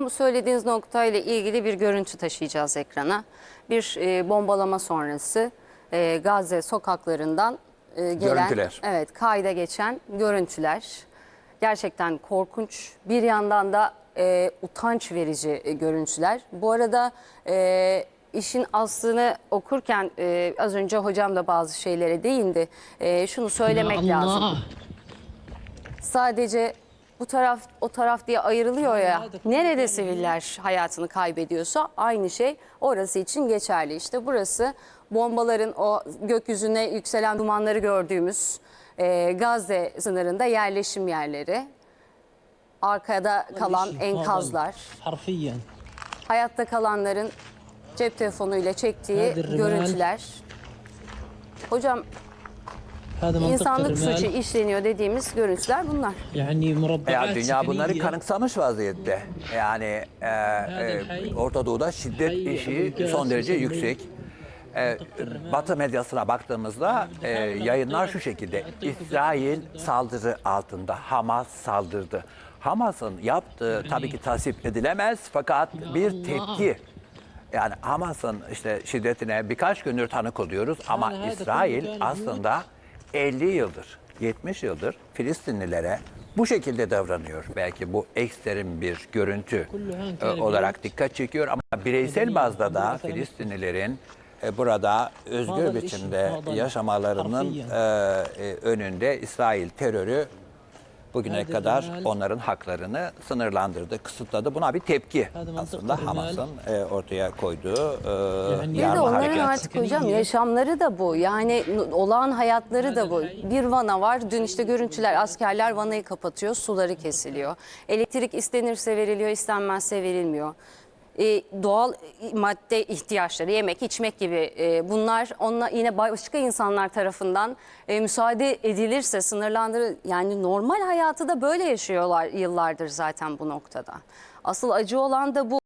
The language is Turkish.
Bu söylediğiniz noktayla ilgili bir görüntü taşıyacağız ekrana. Bir e, bombalama sonrası e, Gazze sokaklarından e, gelen Görüntüler. evet kayda geçen görüntüler. Gerçekten korkunç. Bir yandan da e, utanç verici e, görüntüler. Bu arada e, işin aslını okurken e, az önce hocam da bazı şeylere değindi. E, şunu söylemek lazım sadece bu taraf o taraf diye ayrılıyor ya. Nerede siviller hayatını kaybediyorsa aynı şey orası için geçerli. İşte burası bombaların o gökyüzüne yükselen dumanları gördüğümüz e, Gazze sınırında yerleşim yerleri. Arkada kalan enkazlar. Hayatta kalanların cep telefonuyla çektiği görüntüler. Hocam هذا منطقة insanlık suçu الرمال işleniyor dediğimiz görüntüler bunlar. يعني مربعات Ya dünya bunları سكنية. kanıksamış vaziyette. Yani e, e, Orta Doğu'da şiddet işi son derece yüksek. E, Batı medyasına baktığımızda e, yayınlar şu şekilde. İsrail saldırı altında, Hamas saldırdı. Hamas'ın yaptığı tabii ki tasvip edilemez fakat bir tepki. Yani Hamas'ın işte şiddetine birkaç gündür tanık oluyoruz ama Hala hadi İsrail kulüp yani aslında 50 yıldır, 70 yıldır Filistinlilere bu şekilde davranıyor. Belki bu ekstrem bir görüntü e, olarak dikkat çekiyor ama bireysel bazda da Filistinlilerin e, burada özgür biçimde yaşamalarının e, e, önünde İsrail terörü bugüne Hadi kadar Cemal. onların haklarını sınırlandırdı, kısıtladı. Buna bir tepki Hadi aslında. Hamas'ın e, ortaya koyduğu e, Yani- Bir de yarma onların artık hocam yaşamları da bu. Yani olağan hayatları da bu. Bir vana var. Dün işte görüntüler askerler vanayı kapatıyor, suları kesiliyor. Elektrik istenirse veriliyor, istenmezse verilmiyor. Ee, doğal madde ihtiyaçları, yemek, içmek gibi e, bunlar onunla yine başka insanlar tarafından e, müsaade edilirse sınırlandırır. Yani normal hayatı da böyle yaşıyorlar yıllardır zaten bu noktada. Asıl acı olan da bu.